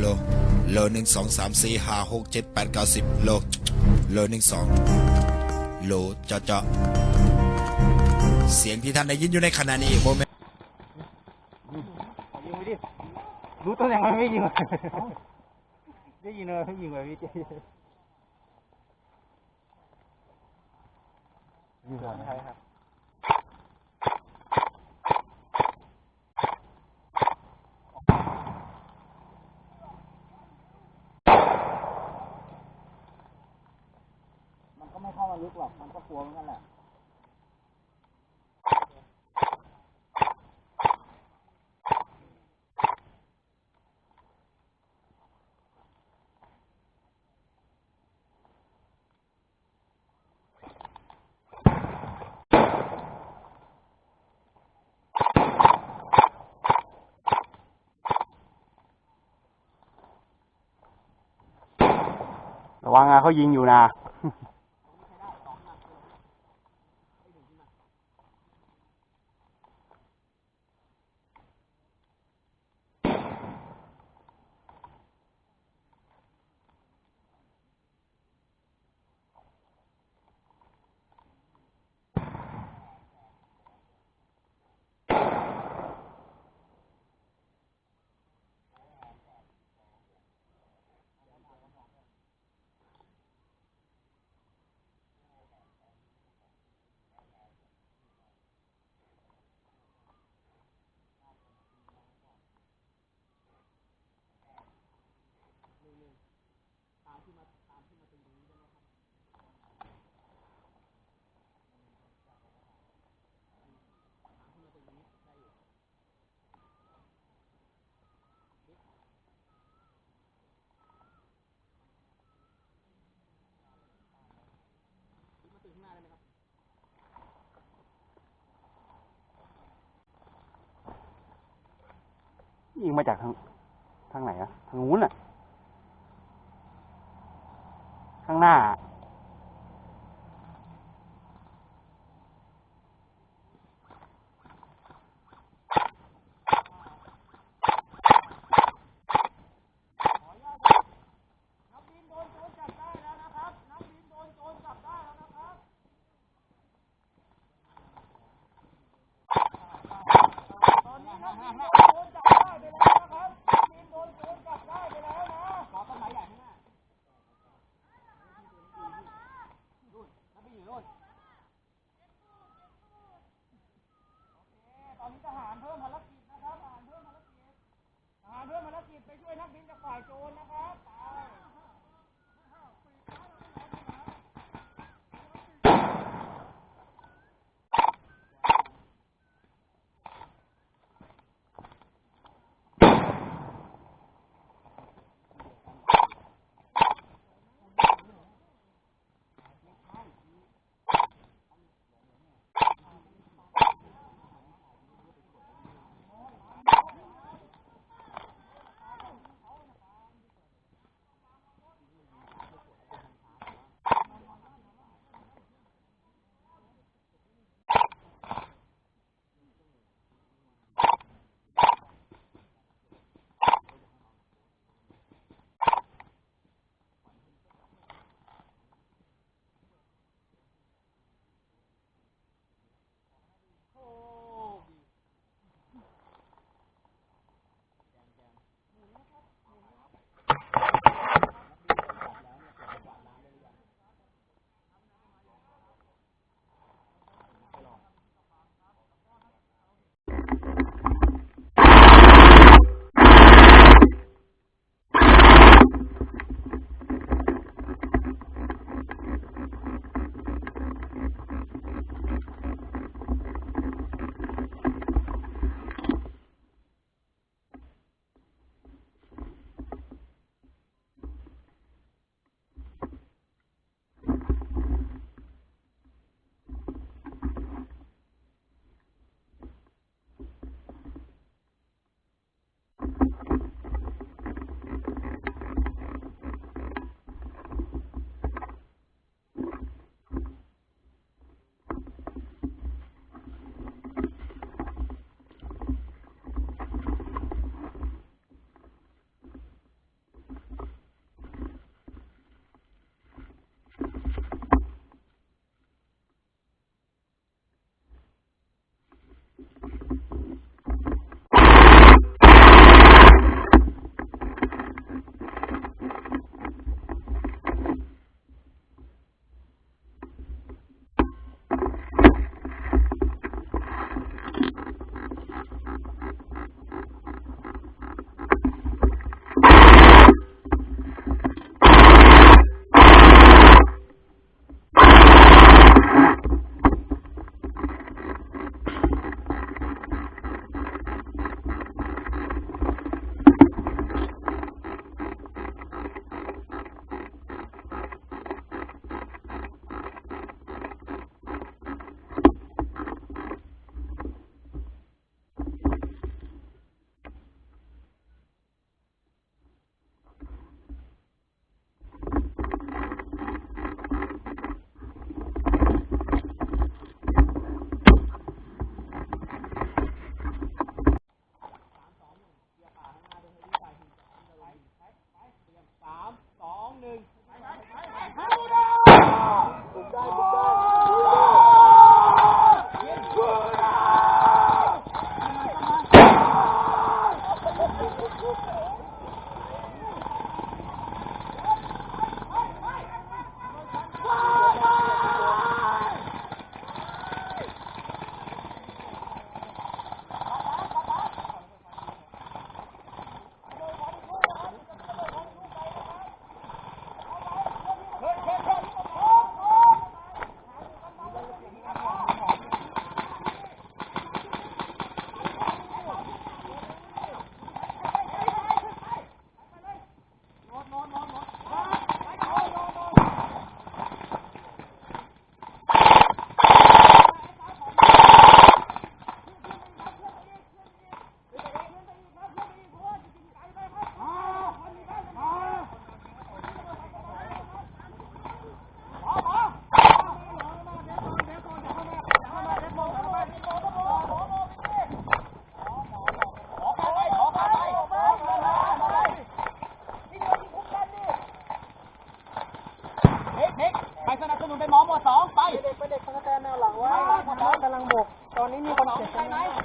โลโลหนึ่งสองสามสี่ห้าหกเจ็ดแปดเก้าสิบโลโลหนึ่งสองโลเจาะเจาะเสียงที่ท่านได้ยินอยู่ในขณะนี้โมเมนยิงไปดิรู้ตำแหน่งมันไม่ยิงได้ยินเลยไม่ยิงเลยพี่เจยิงก่อนใช่ครับ มันก็ไม่เข้าลึกหรอกมันก็กลัวเหมือนกันแหละระวังนะเขายิงอยู่นะ ยิงมาจากทางทางไหนอะทางนู้นอะข้างหน้า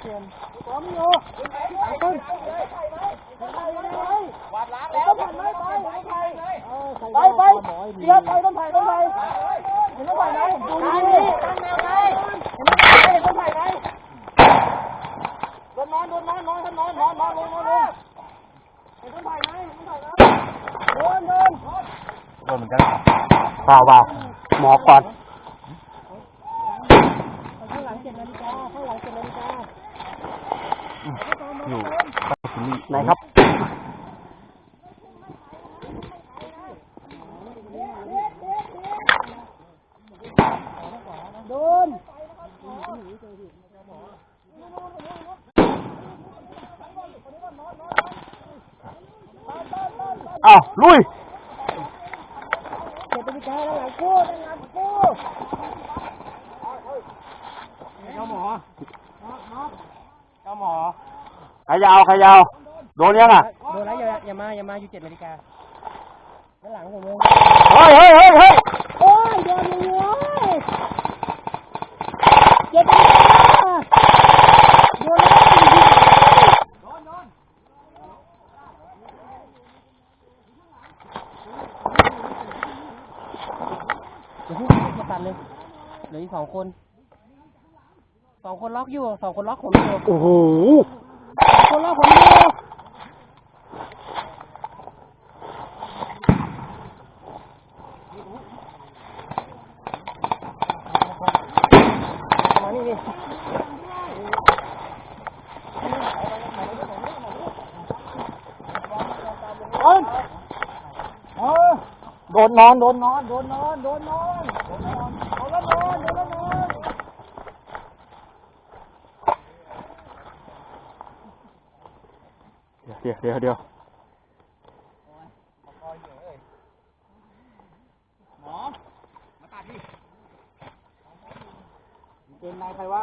ไปไปไปไปเดี๋ยวไปต้นไผ่ต้นไผ่เห็นต้นไผ่ไหมดูดีตั้งแนวไหนเห็นต้นไผ่ไหมโดนนอนโดนนอนนอนนอนนอนนอนลงนอนลงเห็นต้นไผ่ไหมต้นไผ่ไหมโดนโดนโดนเหมือนกันเปล่าเปล่าหมอก่อนข้างหลังเจ็ดนาฬิกาข้างหลังเจ็ดนาฬิกา อยู่ไหนครับโดนอ้าวลุย เจ็ดนาฬิกาด้านหลังกู้ด้านหลังกู้เจ้าหมอเจ้าหมอ ข ยาวขยาวโดนยังอะโดนแล้วอย่าอย่ามาอย่ามาอยู่เจ็ดนาฬิกาด้านหลังผมเองเฮ้ยเฮ้ยเฮ้ยเฮ้ยโอ้ยโดนยังไงเจ็ดนาฬิกาโดนแล้วเดี๋ยวพี่มาตัดเลยเหลืออีกสองคนสองคนล็อกอยู่สองคนล็อกผมอยู่โอ้โห สองคนล็อกผมดูมานี่ดิเอ้ยเออโดนนอน โดนนอน โดนนอน โดนนอน โดนนอนโดนนอนโดนนอน เดี๋ยวเดี๋ยวเดี๋ยวเดี๋ยวหมอ มาตัดดิเกมนายใครวะ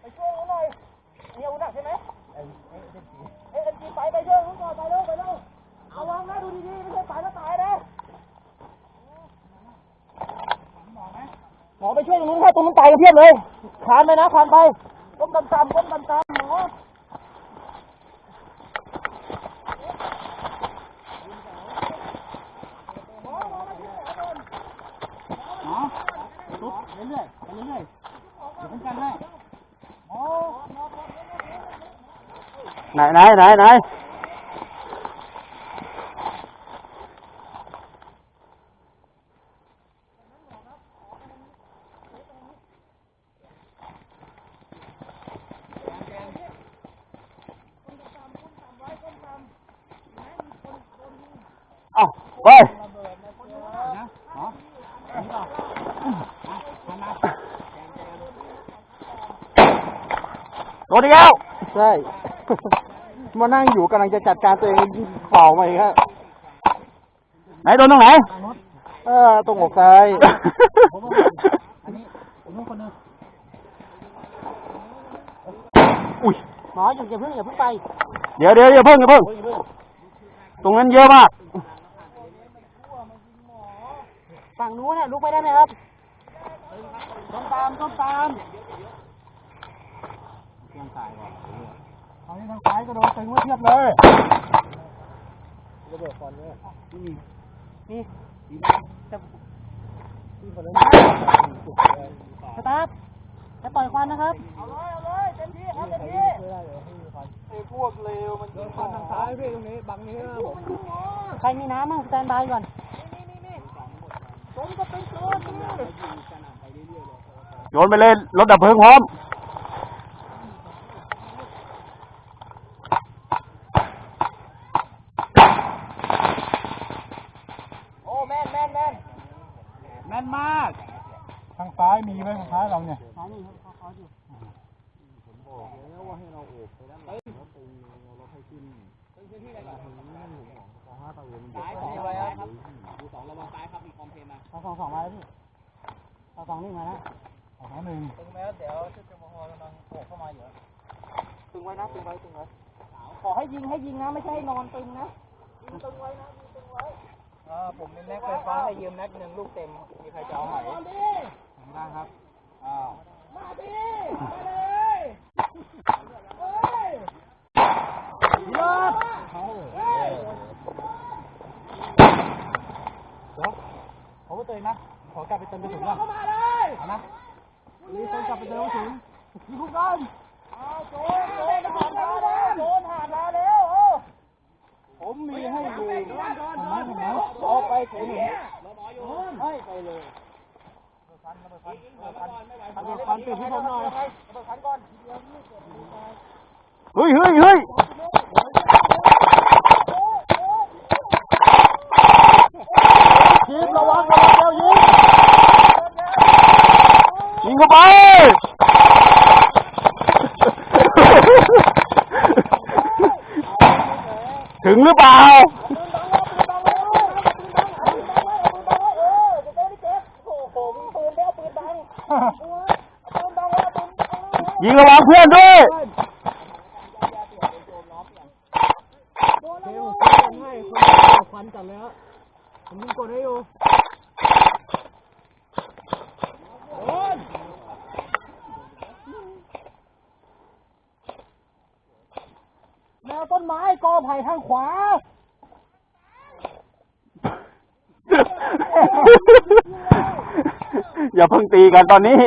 ไปช่วยเขาหน่อยมีอาวุธหนักใช่ไหมเอ้ยเอ็นจีไปไปช่วยเขาก่อนไปเร็วไปเร็วเอาวางนะดูดีๆไม่ใช่ไปแล้วตายนะหมอไหมหมออไปช่วยตรงนู้นค่ะตรงนู้นตายกันเพียบเลยคานไปนะคานไป ก้มต่ำๆก้มต่ำๆหมอหมอตุ๊บเรื่อยๆไปเรื่อยๆเดี๋ยวผมกันให้หมอ ไหนไหนไหนไหน เอ้าไป โดนอีกแล้วใช่ มานั่งอยู่กำลังจะจัดการตัวเองเป่ามาอีกครับไหนโดนตรงไหน เออตรงอกซ้ายอันนี้ผมต้องคนนึงอุ้ยหมออย่าอย่าเพิ่งอย่าเพิ่งไป เดี๋ยวเดี๋ยวอย่าเพิ่งอย่าเพิ่ง ตรงนั้นเยอะมาก ฝั่งนู้นน่ะลุกไปได้ไหมครับต้มตามต้มตามทางซ้ายเอานี่ทางซ้ายก็โดนตึงไว้เทียบเลยระเบิดควันเนี่ยนี่นี่จะนี่คนเลยสตาร์ทจะปล่อยควันนะครับ เอาเลยเอาเลยเต็มที่ครับเต็มที่ไอ้พวกเลวมันยิงควันทางซ้ายพี่ตรงนี้บังนี้นะผมใครมีน้ำมั่งสแตนบายก่อน ผมก็เป็นโจรนี่โยนไปเลยรถดับเพลิงพร้อมโอ้แม่นแม่นแม่นแม่นมาก ทางซ้ายมีไหมทางซ้ายเราเนี่ยซ้ายนี่เขาเขาอยู่ ซ้ายสองไปครับดูสองระวังซ้ายครับมีคอมเพลนมาเอาสองสองมาแล้วพี่เอาสองนี่มาแล้วเอาสองหนึ่งตึงแล้วเดี๋ยวชุดจมพกำลังโผล่เข้ามาอยู่ตึงไว้นะตึงไว้ตึงไว้ขอให้ยิงให้ยิงนะไม่ใช่ให้นอนตึงนะยิงตึงไว้นะยิงตึงไว้อ่าผมมีแม็กไฟฟ้าให้ยืมแม็กหนึ่งลูกเต็มมีใครจะเอาไหมได้ครับอ้าวมาดิมาเลยเฮ้ยยอดเฮ้ยเดี๋ยวผมไปเตือนนะ ขอกลับไปเติมกระสุนก่อนเข้ามาเลยเอานะรีบกลับไปเติมกระสุนยิงพวกกันเอาโจนโจนผ่านมาแล้วโจนผ่านมาแล้วโอ้ผมมีให้อยู่เห็นไหมเห็นไหมเอาไปเห็นให้ไปเลยระเบิดควันระเบิดควันระเบิดควันปิดให้ผมหน่อยระเบิดควันก่อนเฮ้ยเฮ้ยเฮ้ยงระวังระวังเดี๋ยวยิงยิงเข้าไป ถึง หรือเปล่ายิงระวังเพื่อนด้วยควันจัดแล้วผมยิงกดให้อยู่แนวต้นไม้กอไผ่ทางขวา อย่าเพิ่งตีกันตอนนี้